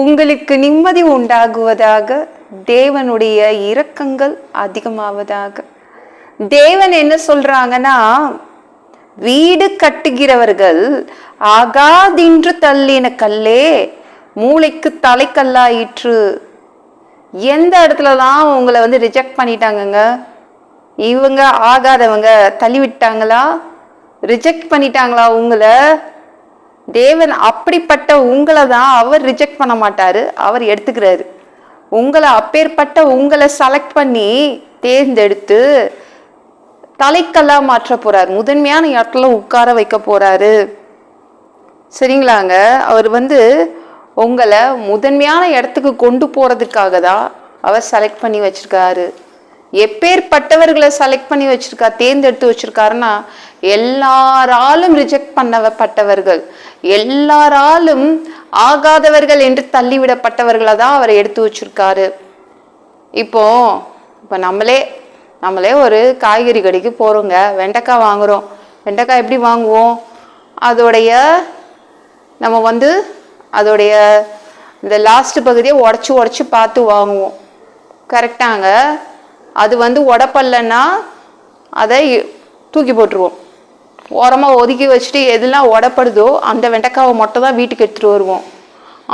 உங்களுக்கு நிம்மதி உண்டாகுவதாக தேவனுடைய இரக்கங்கள் அதிகமாவதாக. தேவன் என்ன சொல்றாங்கன்னா வீடு கட்டுகிறவர்கள் ஆகாதின்று தள்ளின கல்லே மூளைக்கு தலைக்கல்லாயிற்று. எந்த இடத்துலலாம் உங்களை வந்து ரிஜெக்ட் பண்ணிட்டாங்கங்க? இவங்க ஆகாதவங்க தள்ளி விட்டாங்களா ரிஜெக்ட் பண்ணிட்டாங்களா உங்களை? தேவன் அப்படிப்பட்ட உங்களை தான் அவர் ரிஜெக்ட் பண்ண மாட்டாரு அவர் எடுத்துக்கிறாரு. உங்களை அப்பேற்பட்ட உங்களை செலக்ட் பண்ணி தேர்ந்தெடுத்து தலைக்கல்லா மாற்ற போறாரு. முதன்மையான இடத்துல உட்கார வைக்க போறாரு. சரிங்களாங்க? அவர் வந்து உங்களை முதன்மையான இடத்துக்கு கொண்டு போறதுக்காக தான் அவர் செலக்ட் பண்ணி வச்சிருக்காரு. எப்பேற்பட்டவர்களை செலக்ட் பண்ணி வச்சிருக்கா தேர்ந்தெடுத்து வச்சிருக்காருன்னா எல்லாராலும் ரிஜெக்ட் பண்ணப்பட்டவர்கள் எல்லாராலும் ஆகாதவர்கள் என்று தள்ளிவிடப்பட்டவர்களை தான் அவர் எடுத்து வச்சிருக்காரு. இப்போ இப்போ நம்மளே நம்மளே ஒரு காய்கறி கடைக்கு போகிறோங்க வெண்டைக்காய் வாங்குகிறோம் வெண்டைக்காய் எப்படி வாங்குவோம்? அதோடைய நம்ம வந்து அதோடைய இந்த லாஸ்ட் பகுதியை உடச்சி உடச்சி பார்த்து வாங்குவோம். கரெக்டாங்க அது வந்து உடப்பல்லன்னா அதை தூக்கி போட்டுருவோம். ஓரமாக ஒதுக்கி வச்சுட்டு எதெல்லாம் உடப்படுதோ அந்த வெண்டைக்காவை மட்டும் தான் வீட்டுக்கு எடுத்துகிட்டு வருவோம்.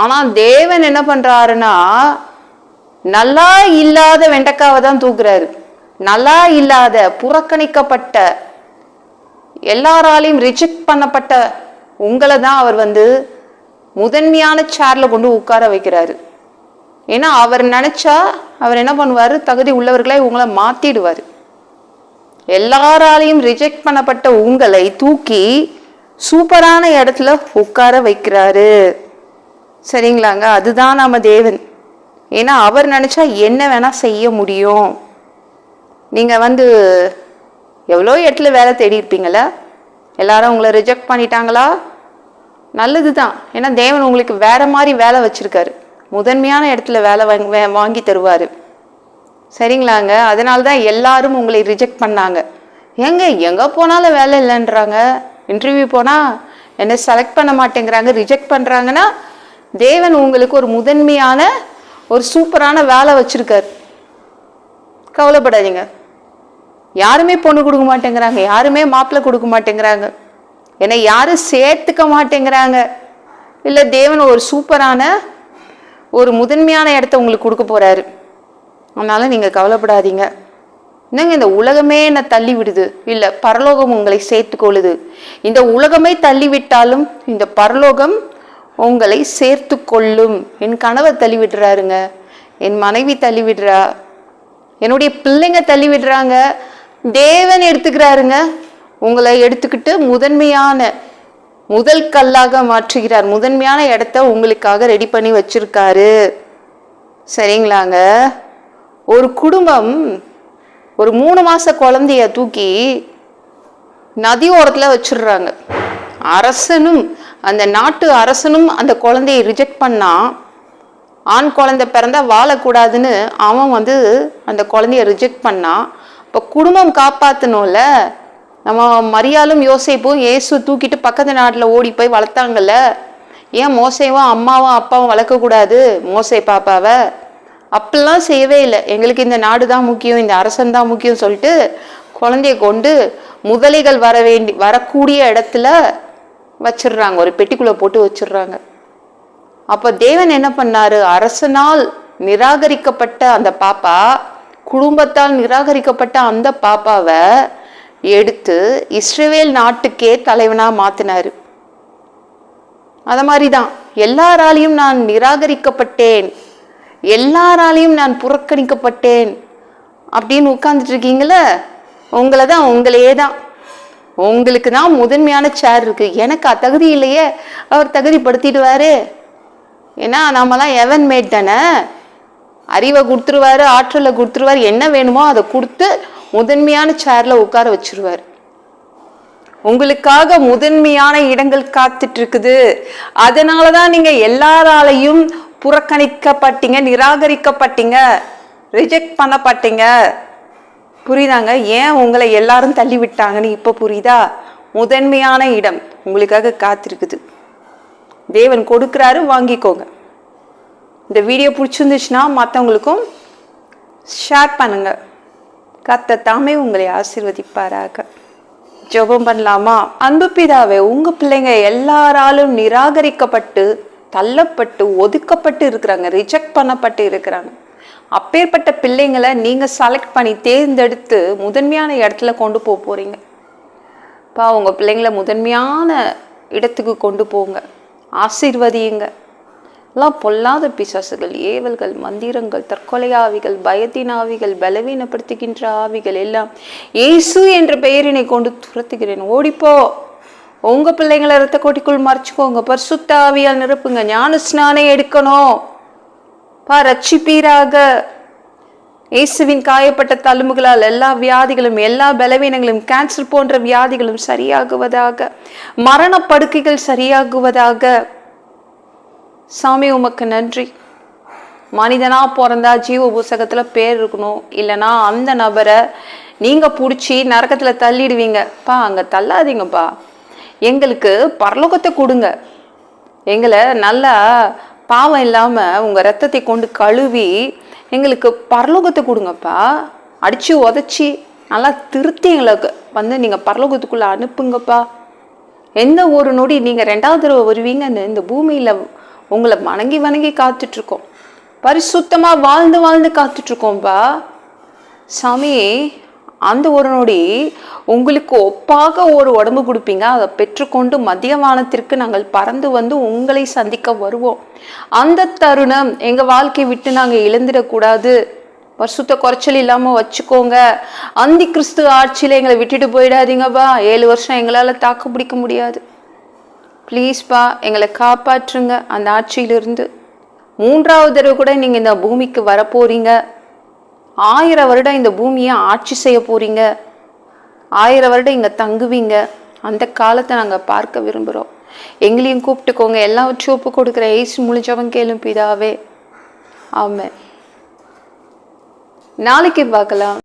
ஆனால் தேவன் என்ன பண்ணுறாருன்னா நல்லா இல்லாத வெண்டைக்காவை தான் தூக்குறாரு. நல்லா இல்லாத புறக்கணிக்கப்பட்ட எல்லாராலையும் ரிஜெக்ட் பண்ணப்பட்ட உங்களை தான் அவர் வந்து முதன்மையான சேரில் கொண்டு உட்கார வைக்கிறாரு. ஏன்னா அவர் நினச்சா அவர் என்ன பண்ணுவார்? தகுதி உள்ளவர்களை உங்களை மாத்திடுவார். எல்லாராலையும் ரிஜெக்ட் பண்ணப்பட்ட உங்களை தூக்கி சூப்பரான இடத்துல உட்கார வைக்கிறாரு. சரிங்களாங்க? அதுதான் நம்ம தேவன். ஏன்னா அவர் நினச்சா என்ன வேணால் செய்ய முடியும். நீங்கள் வந்து எவ்வளோ இடத்துல வேலை தேடி இருப்பீங்களா எல்லாரும் உங்களை ரிஜெக்ட் பண்ணிட்டாங்களா? நல்லது தான் ஏன்னா தேவன் உங்களுக்கு வேற மாதிரி வேலை வச்சுருக்காரு. முதன்மையான இடத்துல வேலை வாங்கி வே- வாங்கி தருவார். சரிங்களாங்க? அதனால தான் எல்லாரும் உங்களை ரிஜெக்ட் பண்ணாங்க. ஏங்க எங்கே போனாலும் வேலை இல்லைன்றாங்க? இன்டர்வியூ போனால் என்ன செலக்ட் பண்ண மாட்டேங்கிறாங்க ரிஜெக்ட் பண்ணுறாங்கன்னா தேவன் உங்களுக்கு ஒரு முதன்மையான ஒரு சூப்பரான வேலை வச்சுருக்கார். கவலைப்படாதீங்க. யாருமே பொண்ணு கொடுக்க மாட்டேங்கிறாங்க. யாருமே மாப்பிள்ளை கொடுக்க மாட்டேங்கிறாங்க. என்னை யாரும் சேர்த்துக்க மாட்டேங்கிறாங்க. இல்லை தேவன் ஒரு சூப்பரான ஒரு முதன்மையான இடத்த உங்களுக்கு கொடுக்க போறாரு. அதனால நீங்க கவலைப்படாதீங்க. என்னங்க இந்த உலகமே என்னை தள்ளி விடுது? இல்லை பரலோகம் உங்களை சேர்த்துக்கொள்ளுது இந்த உலகமே தள்ளிவிட்டாலும் இந்த பரலோகம் உங்களை சேர்த்து கொள்ளும். என் கணவர் தள்ளி விடுறாருங்க. என் மனைவி தள்ளி விடுறா. என்னுடைய பிள்ளைங்க தள்ளி விடுறாங்க. தேவன் எடுத்துக்கிறாருங்க. உங்களை எடுத்துக்கிட்டு முதன்மையான முதல் கல்லாக மாற்றுகிறார். முதன்மையான இடத்த உங்களுக்காக ரெடி பண்ணி வச்சிருக்காரு. சரிங்களாங்க? ஒரு குடும்பம் ஒரு மூணு மாச குழந்தைய தூக்கி நதி ஓரத்தில் வச்சிடுறாங்க. அரசனும் அந்த நாட்டு அரசனும் அந்த குழந்தையை ரிஜெக்ட் பண்ணா ஆண் குழந்தை பிறந்தா வாழக்கூடாதுன்னு அவன் வந்து அந்த குழந்தைய ரிஜெக்ட் பண்ணான் இப்போ குடும்பம் காப்பாற்றணும்ல நம்ம மரியாளும் யோசிப்போம் இயேசு தூக்கிட்டு பக்கத்து நாட்டில் ஓடி போய் வளர்த்தாங்கல்ல? ஏன் மோசைவும் அம்மாவும் அப்பாவும் வளர்க்கக்கூடாது மோசை பாப்பாவை? அப்படிலாம் செய்யவே இல்லை. எங்களுக்கு இந்த நாடு தான் முக்கியம் இந்த அரசன் தான் முக்கியம் சொல்லிட்டு குழந்தைய கொண்டு முதலைகள் வர வேண்டி வரக்கூடிய இடத்துல வச்சிடுறாங்க. ஒரு பெட்டிக்குள்ளே போட்டு வச்சிடுறாங்க. அப்போ தேவன் என்ன பண்ணாரு? அரசனால் நிராகரிக்கப்பட்ட அந்த பாப்பா குடும்பத்தால் நிராகரிக்கப்பட்ட அந்த பாப்பாவை எடுத்து இஸ்ரேவேல் நாட்டுக்கே தலைவனாக மாற்றினார் அதை மாதிரி தான் எல்லாராலையும் நான் நிராகரிக்கப்பட்டேன். எல்லாராலையும் நான் புறக்கணிக்கப்பட்டேன். அப்படின்னு உட்கார்ந்துட்டு இருக்கீங்களே உங்களை தான் உங்களையே தான் உங்களுக்கு தான் முதன்மையான சேர் இருக்கு. எனக்கு தகுதி இல்லையே. அவர் தகுதிப்படுத்திடுவாரு. ஏன்னா நாமெல்லாம் எவன் மேட் தானே. அறிவை கொடுத்துருவாரு ஆற்றலை கொடுத்துருவாரு. என்ன வேணுமோ அதை கொடுத்து முதன்மையான சேர்ல உட்கார வச்சிருவார். உங்களுக்காக முதன்மையான இடங்கள் காத்துட்டு இருக்குது அதனாலதான் நீங்க எல்லாராலையும் புறக்கணிக்கப்பட்டீங்க நிராகரிக்கப்பட்டீங்க ரிஜெக்ட் பண்ணப்பட்டீங்க. புரியுதாங்க? ஏன் உங்களை எல்லாரும் தள்ளி விட்டாங்கன்னு இப்போ புரியுதா? முதன்மையான இடம் உங்களுக்காக காத்திருக்குது. தேவன் கொடுக்குறாரு வாங்கிக்கோங்க. இந்த வீடியோ பிடிச்சிருந்துச்சுன்னா மற்றவங்களுக்கும் ஷேர் பண்ணுங்கள் கத்த தாமே உங்களை ஆசிர்வதிப்பாராக. ஜெபம் பண்ணலாமா? அன்பு பிதாவே உங்க பிள்ளைங்க எல்லாராலும் நிராகரிக்கப்பட்டு தள்ளப்பட்டு ஒதுக்கப்பட்டு இருக்கிறாங்க ரிஜெக்ட் பண்ணப்பட்டு இருக்கிறாங்க. அப்பேற்பட்ட பிள்ளைங்களை நீங்க செலக்ட் பண்ணி தேர்ந்தெடுத்து முதன்மையான இடத்துல கொண்டு போக போறீங்க. பா உங்க பிள்ளைங்களை முதன்மையான இடத்துக்கு கொண்டு போங்க. ஆசீர்வதியுங்க. எல்லாம் பொல்லாத பிசாசுகள் ஏவல்கள் மந்திரங்கள் தற்கொலை ஆவிகள் பயத்தின் ஆவிகள் பலவீனப்படுத்துகின்ற ஆவிகள் எல்லாம் இயேசு என்ற பெயரினை கொண்டு துரத்துகிறேன். ஓடிப்போ. உங்க பிள்ளைங்களை ரத்த கோட்டிக்குள் மறைச்சுக்கோங்க பரிசுத்த ஆவியால் நிரப்புங்க. ஞான ஸ்நானம் எடுக்கணும். பா ரட்சிப்பீராக இயேசுவின் காயப்பட்ட தழும்புகளால் எல்லா வியாதிகளும் எல்லா பலவீனங்களும் கேன்சர் போன்ற வியாதிகளும் சரியாகுவதாக மரண படுக்கைகள் சரியாகுவதாக சாமி உமக்கு நன்றி. மனிதனாக பிறந்தா ஜீவ புஸ்தகத்துல பேர் இருக்கணும். இல்லைன்னா அந்த நபரை நீங்கள் பிடிச்சி நரக்கத்தில் தள்ளிடுவீங்கப்பா அங்கே தள்ளாதீங்கப்பா. எங்களுக்கு பரலோகத்தை கொடுங்க. எங்களை நல்லா பாவம் இல்லாமல் உங்கள் ரத்தத்தை கொண்டு கழுவி எங்களுக்கு பரலோகத்தை கொடுங்கப்பா. அடித்து உதச்சி நல்லா திருத்தி எங்களுக்கு வந்து நீங்கள் பரலோகத்துக்குள்ளே அனுப்புங்கப்பா. எந்த ஒரு நொடி நீங்கள் ரெண்டாவது தடவை வருவீங்கன்னு இந்த பூமியில் உங்களை வணங்கி வணங்கி காத்துட்டு இருக்கோம் பரிசுத்தமா வாழ்ந்து வாழ்ந்து காத்துட்டு இருக்கோம்பா சாமி அந்த ஒரு நொடி உங்களுக்கு ஒப்பாக ஒரு உடம்பு கொடுப்பீங்க. அதை பெற்றுக்கொண்டு மதிய வானத்திற்கு நாங்கள் பறந்து வந்து உங்களை சந்திக்க வருவோம். அந்த தருணம் எங்கள் வாழ்க்கையை விட்டு நாங்கள் இழந்துடக்கூடாது பரிசுத்த குறைச்சல் இல்லாமல் வச்சுக்கோங்க. அந்தி கிறிஸ்து ஆட்சியில் எங்களை விட்டுட்டு போயிடாதீங்கப்பா. ஏழு வருஷம் எங்களால் தாக்கு பிடிக்க முடியாது. ப்ளீஸ்ப்பா எங்களை காப்பாற்றுங்க. அந்த ஆட்சியிலிருந்து மூன்றாவது தடவை கூட நீங்கள் இந்த பூமிக்கு வரப்போறீங்க. ஆயிரம் வருடம் இந்த பூமியை ஆட்சி செய்ய போகிறீங்க ஆயிரம் வருடம் இங்கே தங்குவீங்க. அந்த காலத்தை நாங்கள் பார்க்க விரும்புகிறோம் எங்களையும் கூப்பிட்டுக்கோங்க. எல்லாவற்றையும் ஒப்பு கொடுக்குற ஏசு முழிஞ்சவன் கேளும் பிதாவே. ஆமாம் நாளைக்கு பார்க்கலாம்.